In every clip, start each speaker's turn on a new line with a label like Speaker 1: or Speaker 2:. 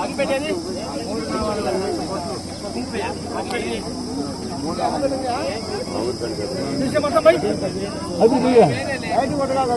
Speaker 1: పడమే కొడతా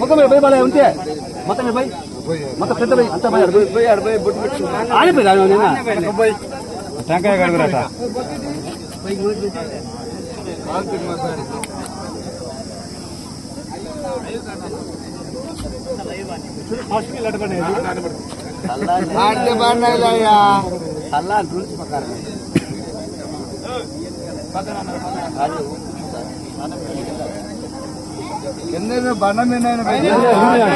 Speaker 1: మొత్తం పోయి బాగా ఉంటే మొత్తం పోయి మొత్తం పెద్ద పోయి అంతా పోయి ఆడిపోయి
Speaker 2: టెంకాయ కడుగురాట
Speaker 3: ఆడితే బాగున్నాయిలయ్యా
Speaker 1: అల్లా రూల్స్ ప్రకారం
Speaker 3: కింద బండ మీద మంచి బాగా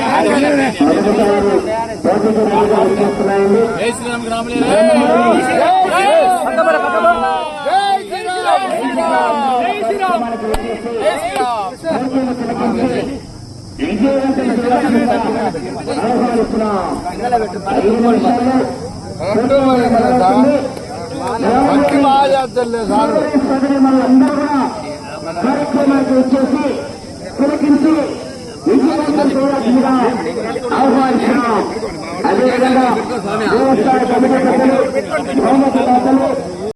Speaker 4: వచ్చేసి పులకించి విజయవంతం చేయడానికి ఆహ్వానిస్తున్నాం అదేవిధంగా దేవస్థాన